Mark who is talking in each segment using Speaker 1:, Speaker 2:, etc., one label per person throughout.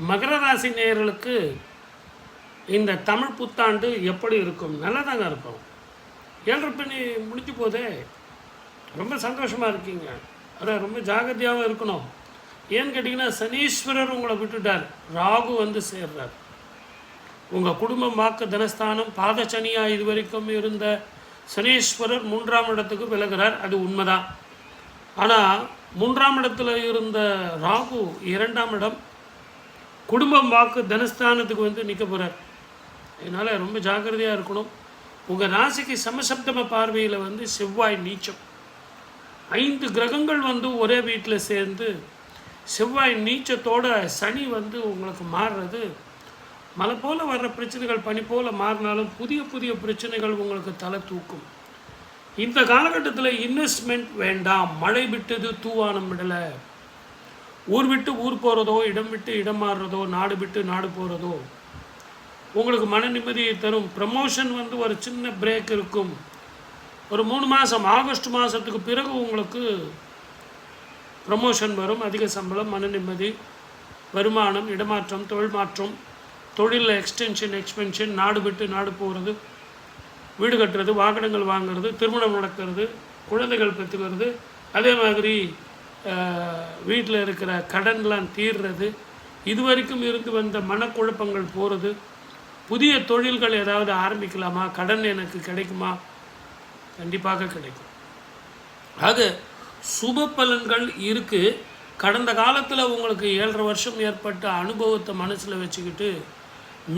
Speaker 1: மகர ராசி நேயர்களுக்கு இந்த தமிழ் புத்தாண்டு எப்படி இருக்கும்? நல்லதாங்க இருக்கும். ஏழரை பண்ணி முடிஞ்சு போதே ரொம்ப சந்தோஷமாக இருக்கீங்க. அதான் ரொம்ப ஜாகிரதையாகவும் இருக்கணும். ஏன்னு கேட்டிங்கன்னா சனீஸ்வரர் உங்களை விட்டுட்டார். ராகு வந்து சேர்றார். உங்கள் குடும்பம் வாக்கு தனஸ்தானம் பாதச்சனியாக இது வரைக்கும் இருந்த சனீஸ்வரர் மூன்றாம் இடத்துக்கு விலகிறார். அது உண்மைதான். ஆனால் மூன்றாம் இடத்துல இருந்த ராகு இரண்டாம் இடம் குடும்பம் வாக்கு தனஸ்தானத்துக்கு வந்து நிற்க போகிறார் அதனால் ரொம்ப ஜாக்கிரதையாக இருக்கணும். உங்கள் ராசிக்கு சமசப்தம பார்வையில் வந்து செவ்வாய் நீச்சம். ஐந்து கிரகங்கள் வந்து ஒரே வீட்டில் சேர்ந்து செவ்வாய் நீச்சத்தோட சனி வந்து உங்களுக்கு மாறுறது. மலை போல் வர்ற பிரச்சனைகள் பனி போல் மாறினாலும் புதிய புதிய பிரச்சனைகள் உங்களுக்கு தலை தூக்கும். இந்த காலகட்டத்தில் இன்வெஸ்ட்மெண்ட் வேண்டாம். மழை விட்டது தூவானம் விடலை. ஊர் விட்டு ஊர் போகிறதோ இடம் விட்டு இடம் மாறுறதோ நாடு விட்டு நாடு போகிறதோ உங்களுக்கு மன நிம்மதியை தரும். ப்ரமோஷன் வந்து ஒரு சின்ன பிரேக் இருக்கும். ஒரு மூணு மாதம் ஆகஸ்ட் மாதத்துக்கு பிறகு உங்களுக்கு ப்ரமோஷன் வரும். அதிக சம்பளம் மன நிம்மதி வருமானம் இடமாற்றம் தொழில் மாற்றம் தொழிலில் எக்ஸ்டென்ஷன் எக்ஸ்பென்ஷன் நாடு விட்டு நாடு போகிறது வீடு கட்டுறது வாகனங்கள் வாங்குறது திருமணம் நடக்கிறது குழந்தைகள் பெற்றுக்கிறது அதே மாதிரி வீட்டில் இருக்கிற கடன்லாம் தீர்றது இதுவரைக்கும் இருந்து வந்த மனக்குழப்பங்கள் போகிறது புதிய தொழில்கள் ஏதாவது ஆரம்பிக்கலாமா? கடன் எனக்கு கிடைக்குமா? கண்டிப்பாக கிடைக்கும். ஆக சுப பலன்கள் இருக்குது கடந்த காலத்தில் உங்களுக்கு ஏழரை வருஷம் ஏற்பட்ட அனுபவத்தை மனசில் வச்சுக்கிட்டு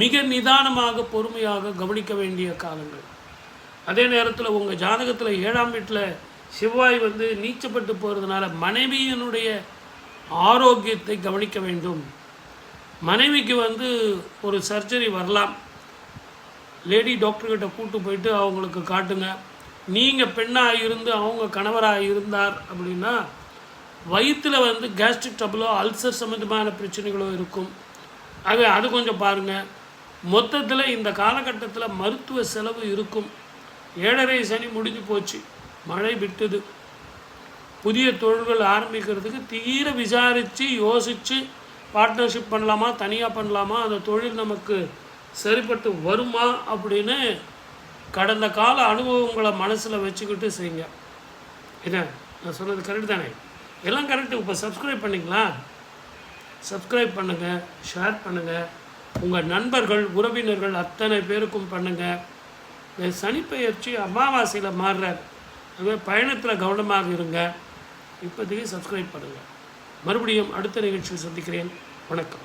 Speaker 1: மிக நிதானமாக பொறுமையாக கவனிக்க வேண்டிய காலங்கள். அதே நேரத்தில் உங்கள் ஜாதகத்தில் ஏழாம் வீட்டில் செவ்வாய் வந்து நீச்சப்பட்டு போகிறதுனால மனைவியினுடைய ஆரோக்கியத்தை கவனிக்க வேண்டும். மனைவிக்கு வந்து ஒரு சர்ஜரி வரலாம். லேடி டாக்டர்கிட்ட கூட்டு போயிட்டு அவங்களுக்கு காட்டுங்க. நீங்கள் பெண்ணாக இருந்து அவங்க கணவராக இருந்தார் அப்படின்னா வயிற்றில் வந்து கேஸ்ட்ரிக் ட்ரபிளோ அல்சர் சம்மந்தமான பிரச்சனைகளோ இருக்கும். ஆக அது கொஞ்சம் பாருங்கள் மொத்தத்தில் இந்த காலகட்டத்தில் மருத்துவ செலவு இருக்கும். ஏழரை சனி முடிஞ்சு போச்சு. மழை விட்டுது. புதிய தொழில்கள் ஆரம்பிக்கிறதுக்கு தீர விசாரித்து யோசித்து பார்ட்னர்ஷிப் பண்ணலாமா தனியாக பண்ணலாமா அந்த தொழில் நமக்கு சரிப்பட்டு வருமா அப்படின்னு கடந்த கால அனுபவங்களை மனசில் வச்சுக்கிட்டு செய்யுங்க. என்ன? நான் சொன்னது கரெக்டு தானே? எல்லாம் கரெக்டு இப்போ சப்ஸ்கிரைப் பண்ணிங்களா? சப்ஸ்கிரைப் பண்ணுங்கள் ஷேர் பண்ணுங்கள் உங்கள் நண்பர்கள் உறவினர்கள் அத்தனை பேருக்கும் பண்ணுங்கள் இந்த சனிப்பெயர்ச்சி அமாவாசையில் மாறுறார். அதுவே பயணத்தில் கவனமாக இருங்க. இப்போதைக்கு சப்ஸ்கிரைப் பண்ணுங்கள் மறுபடியும் அடுத்த நிகழ்ச்சியில் சந்திக்கிறேன். வணக்கம்.